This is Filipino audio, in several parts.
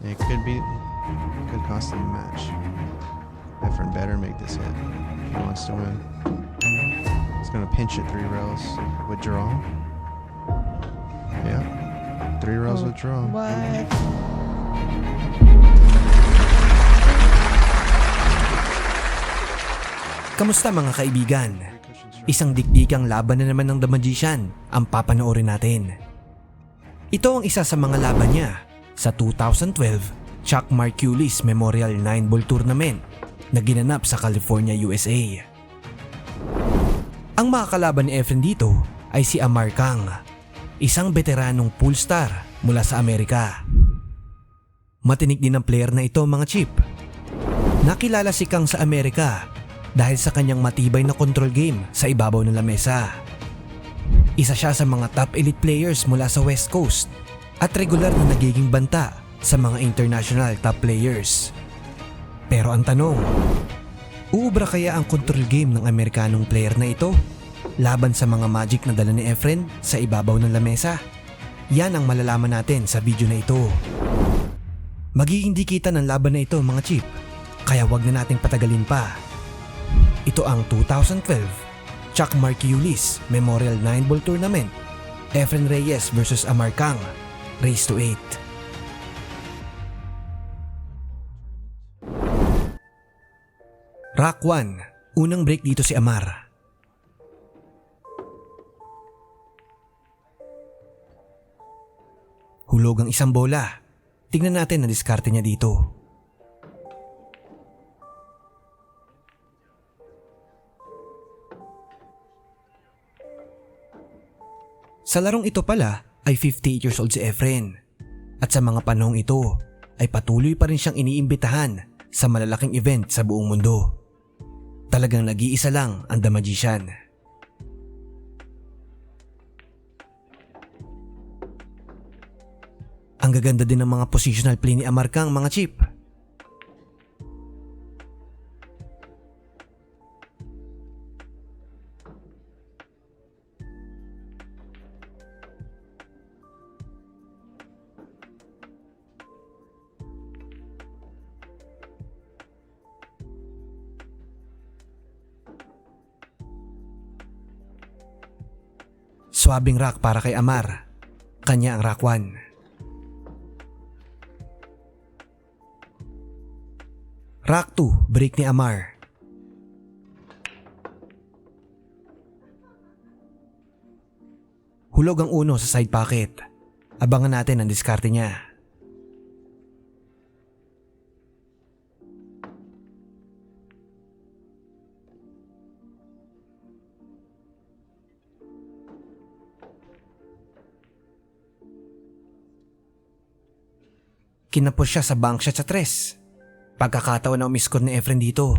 It could be, could cost him a match. Efren better make this hit if he wants to win. He's gonna pinch it three rows. Withdraw. Yeah. Three rows withdraw. What? Kamusta mga kaibigan? Isang dikdikang laban na naman ng The Magician ang papanoorin natin. Ito ang isa sa mga laban niya sa 2012 Chuck Marculis Memorial 9 Ball Tournament na ginanap sa California, USA. Ang makakalaban ni Efren dito ay si Amar Kang, isang veteranong pool star mula sa Amerika. Matinik din ang player na ito mga chip. Nakilala si Kang sa Amerika dahil sa kanyang matibay na control game sa ibabaw ng lamesa. Isa siya sa mga top elite players mula sa West Coast at regular na nagiging banta sa mga international top players. Pero ang tanong, uubra kaya ang control game ng Amerikanong player na ito laban sa mga magic na dala ni Efren sa ibabaw ng lamesa? Yan ang malalaman natin sa video na ito. Magiging dikitan ng laban na ito mga chip, kaya wag na nating patagalin pa. Ito ang 2012 Chuck Marquiulis Memorial 9 Ball Tournament. Efren Reyes versus Amar Kang. Race to 8. Rock 1. Unang break dito si Amar. Hulog ang isang bola. Tingnan natin na diskarte niya dito. Sa larong ito pala ay 58 years old si Efren. At sa mga panahong ito ay patuloy pa rin siyang iniimbitahan sa malalaking event sa buong mundo. Talagang nag-iisa lang ang The Magician. Ang gaganda din ng mga positional play ni Amarkang mga chip. Swabing rock para kay Amar. Kanya ang rock 1. Rock 2, break ni Amar. Hulog ang uno sa side pocket. Abangan natin ang diskarte niya. Kinapos siya sa bank shot sa tres. Pagkakataon na umiskot ni Efren dito.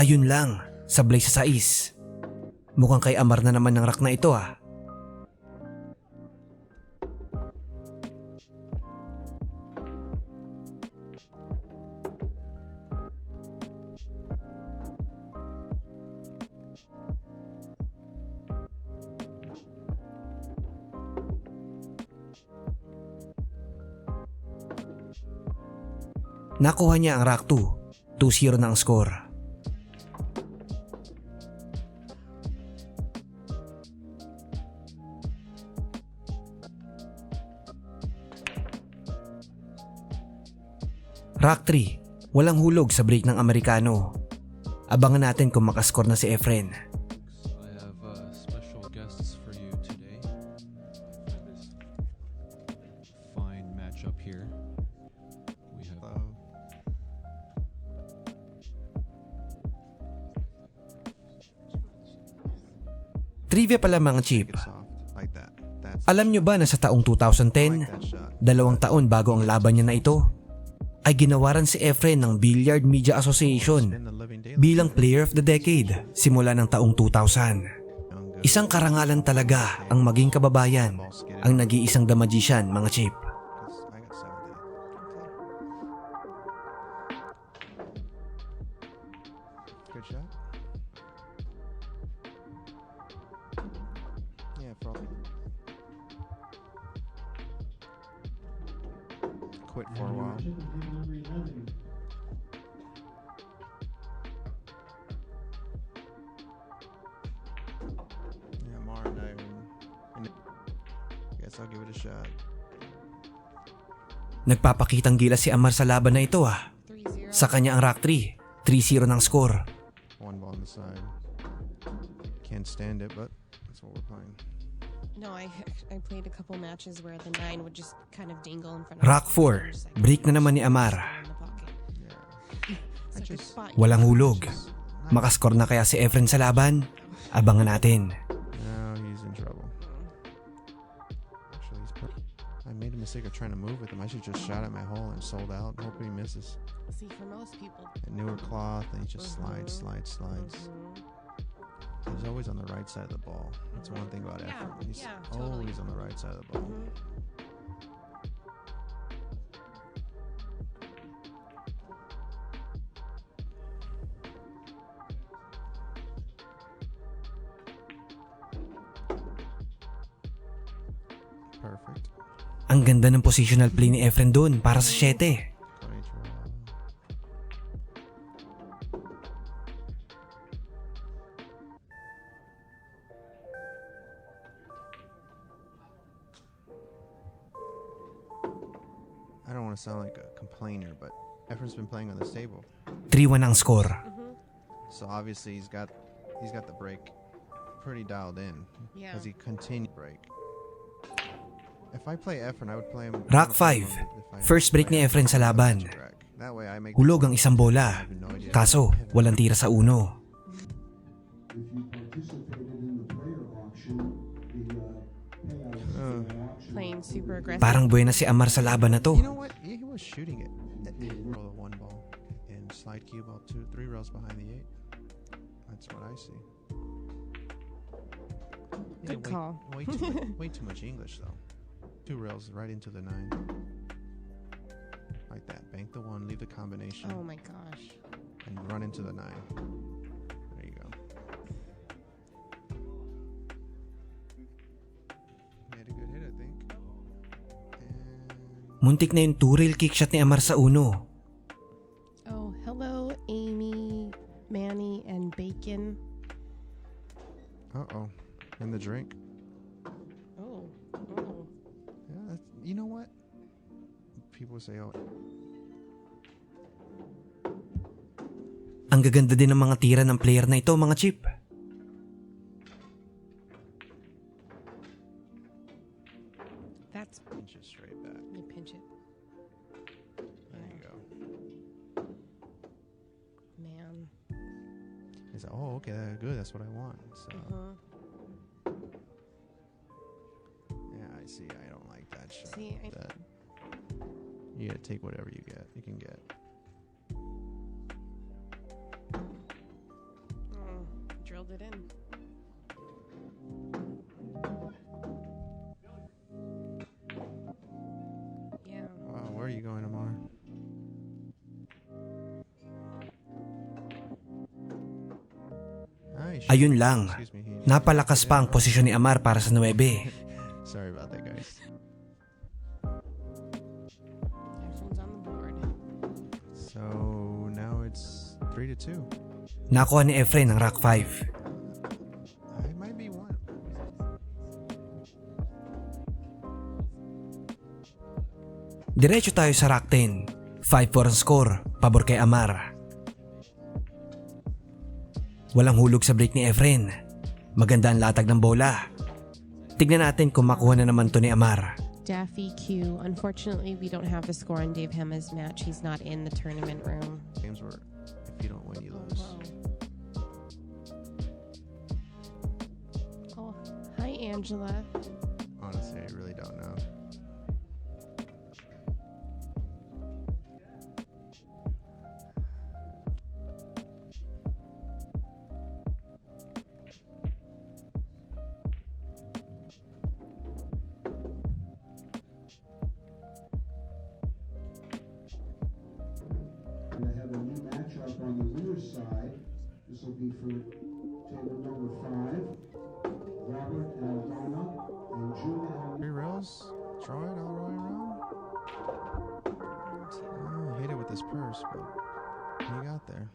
Ayun lang, sablay sa sais. Mukhang kay Amar na naman ng rak na ito ah. Nakuha niya ang rack 2. 2-0 na ang score. Rock 3, walang hulog sa break ng Amerikano. Abangan natin kung makascore na si Efren. Uh, Hello. Trivia pala mga chip. Alam nyo ba na sa taong I like 2010, that shot. dalawang taon bago ang laban niya na ito, ay ginawaran si Efren ng Billiard Media Association bilang Player of the Decade simula ng taong 2000. it. Young good. Isang karangalan talaga ang maging kababayan, ang nag-iisang The Magician, mga chip. Nagpapakitang gilas si Amar sa laban na ito ah. 3-0. Sa kanya ang rack 3, 3-0 ng score. One ball on the side. Can't stand it, but that's what we're playing. No, I I played a couple matches where the nine would just kind of dangle in front of Rack us. 4, Just like, break na naman ni Amar. Walang hulog. Makascore na kaya si Efren sa laban? Abangan natin. I made a mistake of trying to move with him. I should just shot at my hole and sold out, hoping he misses. See, for most people. A newer cloth, and he just slides, Mhm. slides, slides. Mhm. He's always on the right side of the ball. That's one thing about Yeah, Efren. He's yeah, totally. always on the right side of the ball. Perfect. Ang ganda ng positional play ni Efren doon para sa 7. Great draw. I don't want to sound like a complainer, but Efren's been playing on this table, 3-1 ang score. so obviously he's got he's got the break pretty dialed in. Yeah. As he continue break. If I play Efren, I would play him. Him 5. if I- First break ni Efren sa laban. Way Hulog ang isang bola. Kaso, walang tira sa uno. Uh. Parang buena si Amar sa laban na to. Slide cue ball two, three rows behind the eight. That's what I see. Yeah, Good way, call. Way too, much, way too much English though. Two rails right into the nine. Like that. Bank the one, leave the combination, Oh my gosh. and run into the nine. There you go. Made a good hit, I think. And Muntik na yung two-rail kick shot ni Amar sa uno. Oh, hello, Amy, Manny, and Bacon. uh oh, and the drink. You know what? People say, oh, Ang gaganda din ng mga tira ng player na ito, mga chip. You gotta take whatever you get. You can get. Oh, drilled it in. Yeah. Wow, where are you going, Amar? Nice. Ayun lang. Napalakas pa ang posisyon ni Amar para sa 9. Sorry about Nakuha ni Efren ang rack 5. I might be one. Diretso tayo sa rack 10. 5-4 ang score, pabor kay Amar. Walang hulog sa break ni Efren. Maganda ang latag ng bola. Tignan natin kung makuha na naman to ni Amar. Daffy Q. Unfortunately, we don't have the score on Dave Hema's match. He's not in the tournament room. Games where Angela? Honestly, I really don't know. have a new matchup on the winner's side. This will be for table number five. Purse, but he got there.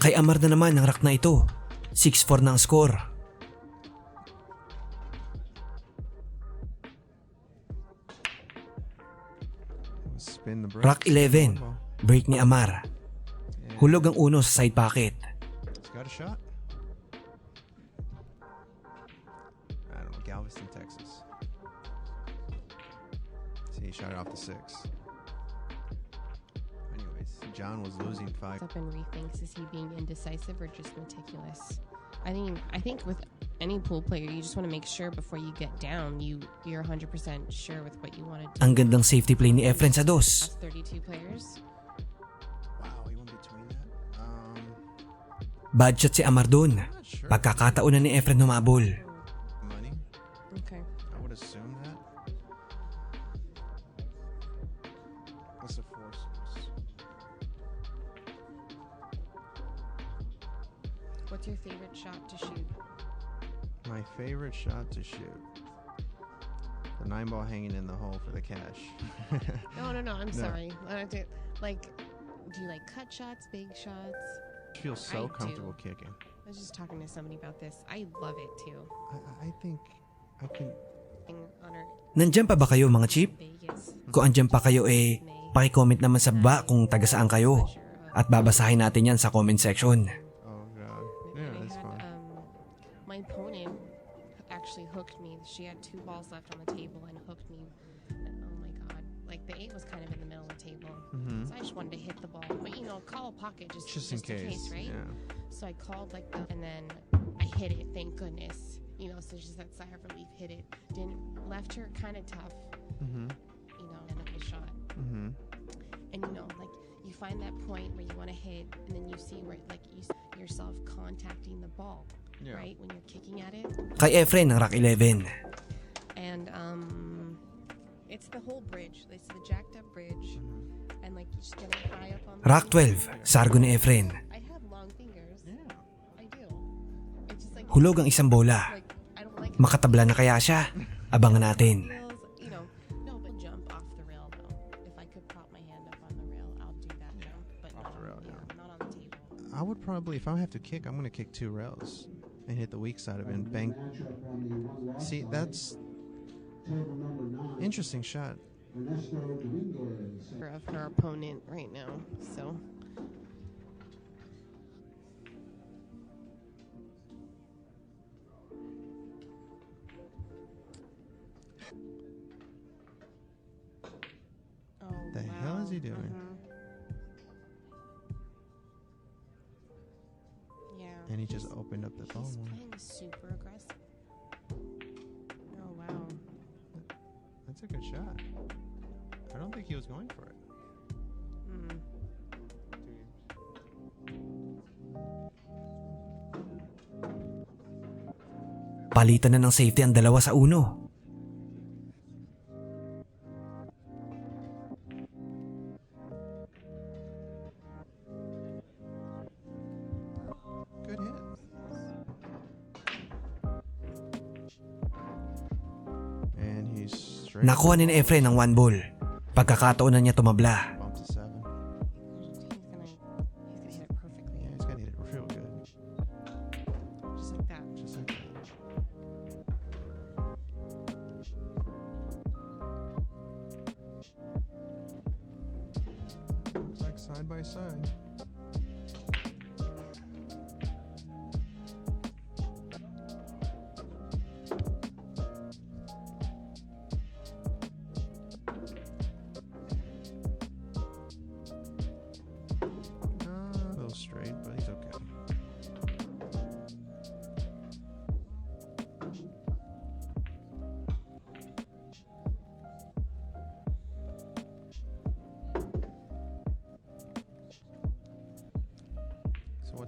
Kay Amar na naman ang rack na ito. 6-4 na ang score. Spin the break. Rack 11. Break ni Amar. Hulog ang uno sa side pocket. Got a shot. I don't know, Galveston, Texas. See, he shot it off the six. Anyways, John was losing five. Up and rethinks is he being indecisive or just meticulous? I mean, I think with any pool player, you just want to make sure before you get down, you you're 100% sure with what you want to do. Ang gandang safety play ni Efren sa dos. Last 32 players. Wow, he went between that. Um, Bad shot si Amar sure. Pagkakataon na ni Efren humabol. Shots, big shots? feel so I comfortable do. kicking. I was just talking to somebody about this. I love it too. I, I think I can. Nandyan pa ba kayo mga chip? Kung andyan pa kayo eh, pakicomment naman sa baba kung taga saan kayo. At babasahin natin yan sa comment section. Oh god. And Yeah, I that's had, fine. um, my opponent actually hooked me. She had two balls left on the table and hooked me. Like the eight was kind of in the middle of the table, Mhm. so I just wanted to hit the ball. But you know, call a pocket just Just in case. right? Yeah. So I called like the, and then I hit it. Thank goodness. You know, so just that sigh of relief. Hit it. Didn't left her kind of tough. Mhm. You know, and then I shot. Mhm. And you know, like you find that point where you want to hit, and then you see where like you s- yourself contacting the ball, Yeah. right when you're kicking at it. Kay Efren ng rack 11. And um, it's the whole bridge. It's the jacked up bridge, and like you just get it high up on. the Rack 12. Sargo ni Efren. I have long fingers. Yeah. I do. It's just like Hulog ang isang bola. Like I don't like. Makatabla na kaya siya? Abangan natin. feels, you know, no, but jump off the rail though. If I could prop my hand up on the rail, I'll do that jump, but Off not, the rail, yeah, yeah. not on the table. I would probably, if I have to kick, I'm gonna kick two rails and hit the weak side of it and bang. matchup on the one loss See, that's table number nine, interesting shot. Ernesto Dominguez. Of her opponent right now, so Oh, The hell is he wow. doing? Mhm. Yeah. And he just opened up the phone. He's playing super aggressive. That's a good shot. I don't think he was going for it. Palitan na ng safety ang dalawa sa uno. Nakuha ni Efren ang one ball. Pagkakataon na niya tumabla.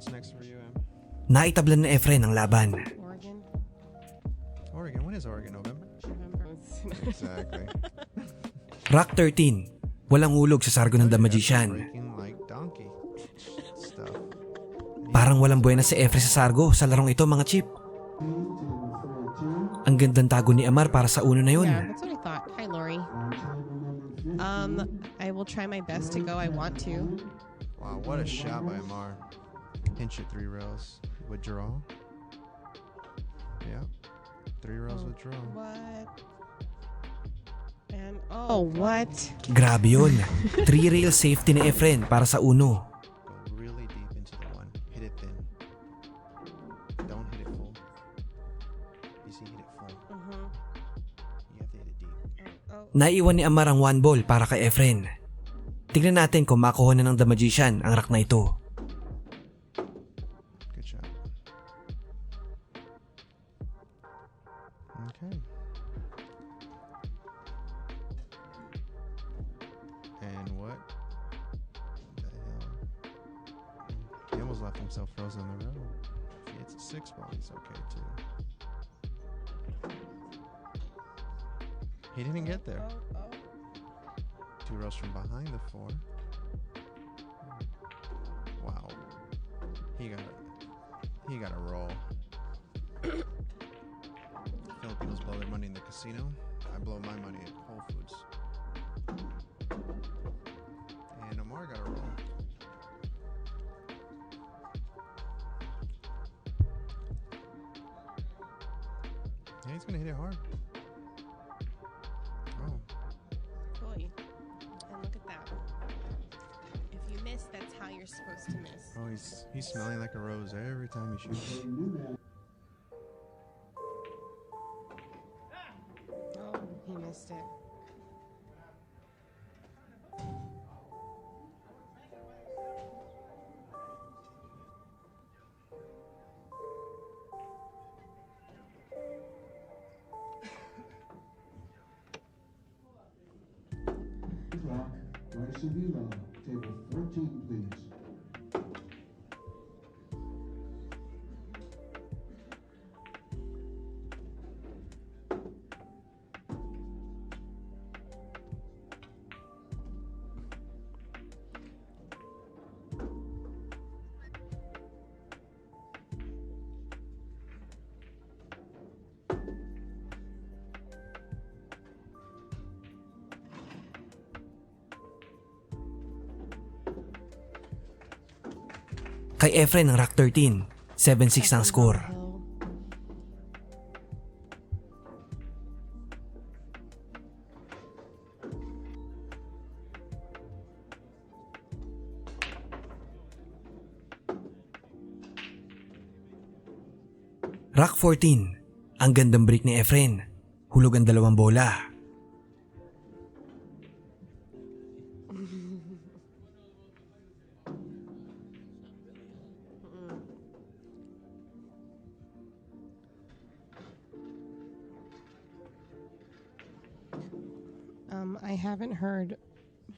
What's next for you, Em? Naitablan na Efren ang laban. Oregon, Oregon. When is Oregon? November? November. Exactly. Rock 13. Walang hulog sa sargo ng The Magician. Breaking like donkey stuff. Parang walang buena si Efren sa sargo sa larong ito mga chip. Ang gandang tago ni Amar para sa uno na yun. Yeah, that's what I thought. Hi, Lori. Um, I will try my best to go. I want to. Wow, what a shot by Amar. Pinch it three rails. Withdraw. Yeah. Three rails withdraw. What? And oh, what? Grabe yun. Three rail safety ni Efren para sa uno. Go really deep into the one. Hit it thin. Don't hit it full. You see, hit it full. Uh-huh. You have to hit it deep. Oh, Naiwan ni Amar ang one ball para kay Efren. Tignan natin kung makuha na ng The Magician ang rack na ito. Six ball, he's okay too. He didn't get there. oh, oh. Two rows from behind the four. Hmm. Wow. He got a he got a roll. Filipinos blow their money in the casino. I blow my money at Whole a rose every time he shoots. Oh, he missed it. Kay Efren ang rack 13. 7-6 ang score. Rock 14. Ang gandang break ni Efren. Hulog ang dalawang bola. Um, I haven't heard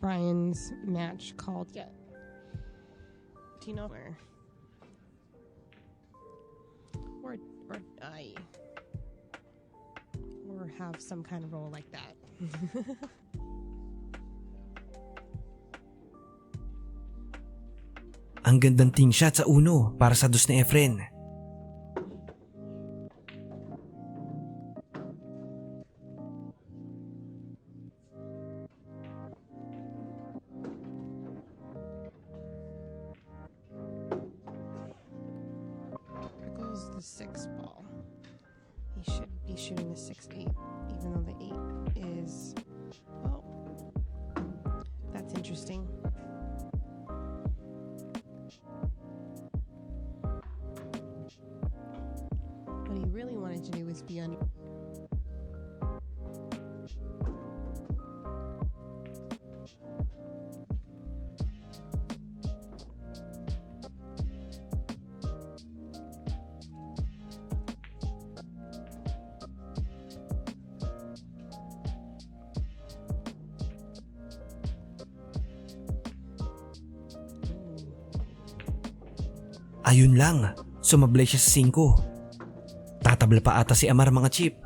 Brian's match called yet. Do you know where? Or or I or have some kind of role like that. Ang gandang team shot sa uno para sa dos ni Efren. Six ball. He should be shooting the six eight, even though the eight is oh that's interesting. Ayun lang, sumablay siya sa 5. Tatabla pa ata si Amar mga chip.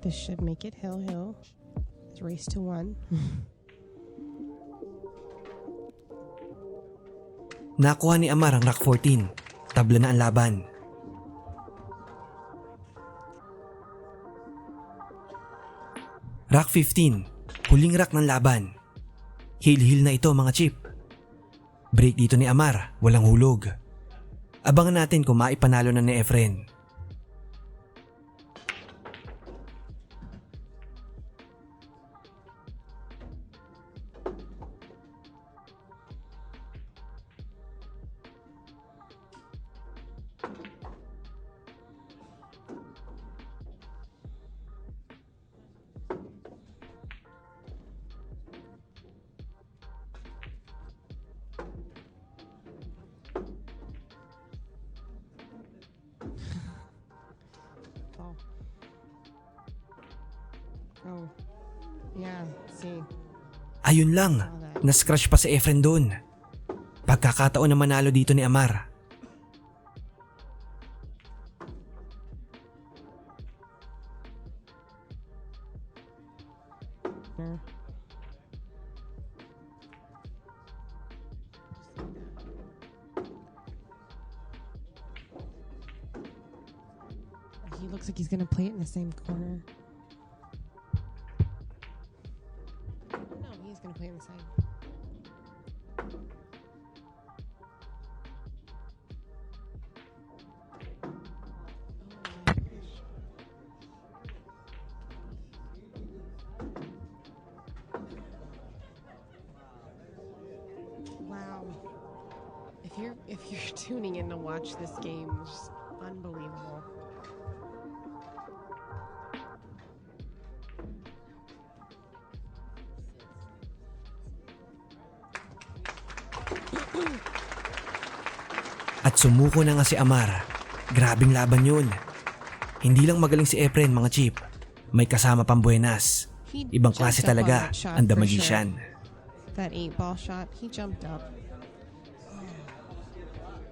This should make it hill hill. It's race to one. Nakuha ni Amar ang rack 14. Tabla na ang laban. Rack 15. Huling rack ng laban. Heel-heel na ito mga chip. Break dito ni Amar, walang hulog. Abangan natin kung maipanalo na ni Efren. Oh. Oh. Yeah, see. Ayun lang, na-scratch pa si Efren doon. Pagkakataon na manalo dito ni Amar. The same corner. No, he's gonna play it in the. Oh. Wow. If you're if you're tuning in to watch this game, just sumuko na nga si Amar. Grabing laban yun. Hindi lang magaling si Efren mga chip. May kasama pang buenas. Ibang klase talaga ang The Magician. Sure. That eight ball shot, he jumped up.